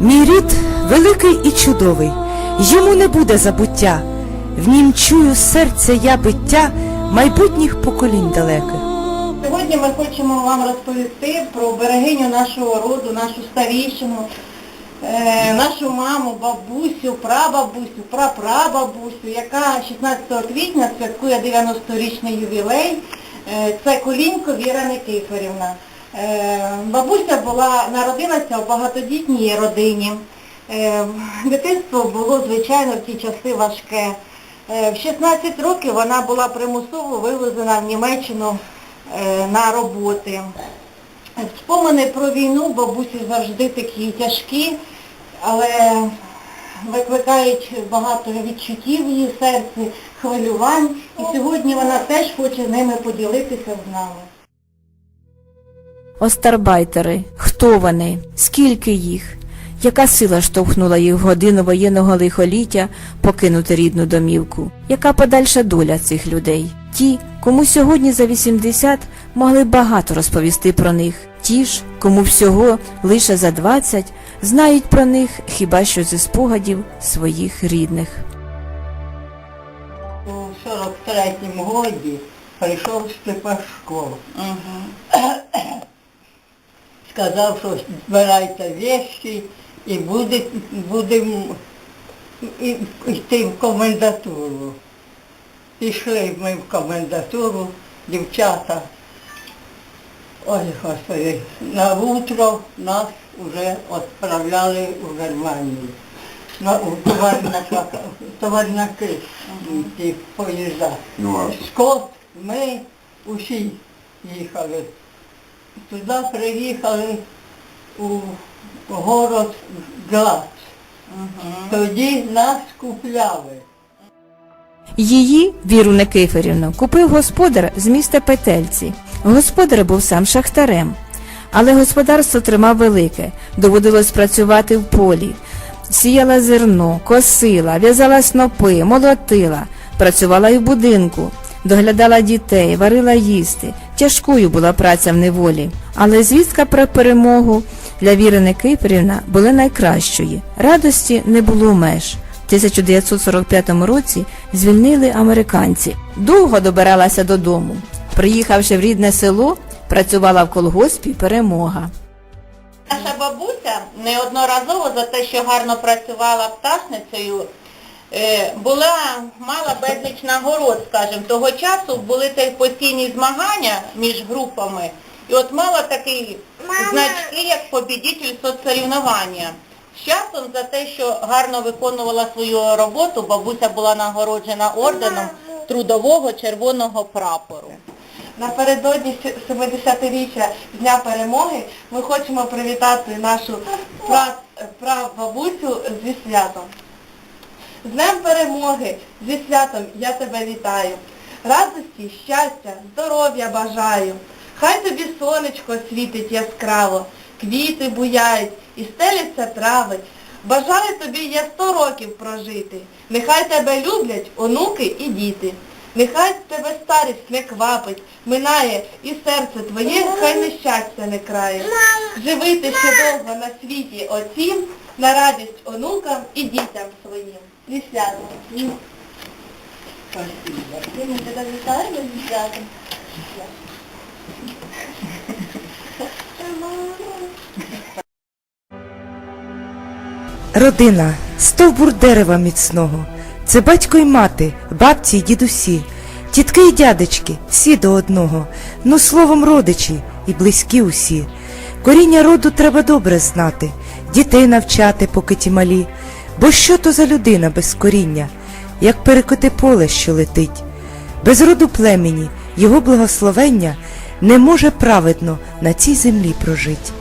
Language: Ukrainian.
Мій рід великий і чудовий, йому не буде забуття. В нім чую з серця я биття майбутніх поколінь далеких. Сьогодні ми хочемо вам розповісти про берегиню нашого роду, нашу старішину, е, нашу маму, бабусю, прабабусю, прапрабабусю, яка 16 квітня святкує 90-річний ювілей. Е, Це Колінько Віра Никифорівна. Е, Бабуся була, народилася в багатодітній родині. Е, Дитинство було, звичайно, в ті часи важке. Е, В 16 років вона була примусово вивезена в Німеччину на роботи. Спомини про війну бабусі завжди такі тяжкі, але викликають багато відчуттів в її серці, хвилювань. І сьогодні вона теж хоче ними поділитися з нами. Остарбайтери, хто вони, скільки їх? Яка сила штовхнула їх в годину воєнного лихоліття покинути рідну домівку? Яка подальша доля цих людей? Ті, кому сьогодні за 80, могли багато розповісти про них. Ті ж, кому всього лише за 20, знають про них хіба що зі спогадів своїх рідних. У 43-му годі прийшов Степашко. Сказав, що збирайте вещі і буде, будемо і- йти в комендатуру. Пішли ми в комендатуру, дівчата. Ой, Господи, на утро нас вже відправляли у Германію. На, у товарняки, ті поїзда. Скот, ми усі їхали. Туди приїхали у город Глац. Тоді нас купляли. Її, Віру Никифорівну, купив господар з міста Петельці. Господар був сам шахтарем. Але господарство тримав велике, доводилось працювати в полі. Сіяла зерно, косила, в'язала снопи, молотила, працювала і в будинку, доглядала дітей, варила їсти. Тяжкою була праця в неволі. Але звістка про перемогу для Віри Никифорівна була найкращою. Радості не було меж. В 1945 році звільнили американці. Довго добиралася додому. Приїхавши в рідне село, працювала в колгоспі Перемога. Наша бабуся неодноразово за те, що гарно працювала пташницею, була, мала безліч нагород, скажімо. Того часу були постійні змагання між групами. І от мала такий значки, як побідітель соцсорівнування. З часом за те, що гарно виконувала свою роботу, бабуся була нагороджена орденом трудового червоного прапору. Напередодні 70-річчя Дня перемоги ми хочемо привітати нашу пра- прабабусю зі святом. Днем перемоги, зі святом я тебе вітаю. Радості, щастя, здоров'я бажаю. Хай тобі сонечко світить яскраво, квіти буяють і стеляться трави. Бажаю тобі я сто років прожити. Нехай тебе люблять онуки і діти. Нехай тебе старість не квапить, минає і серце твоє, хай нещастя не крає. Живи ти ще довго на світі оцім, на радість онукам і дітям своїм. Зі святом. Спасибо. Ми тебе вітаємо зі святом. Родина, стовбур дерева міцного. Це батько й мати, бабці й дідусі, тітки й дядечки, всі до одного, ну словом родичі і близькі усі. Коріння роду треба добре знати, дітей навчати, поки ті малі. Бо що то за людина без коріння, як перекоти поле, що летить? Без роду племені, його благословення не може праведно на цій землі прожить.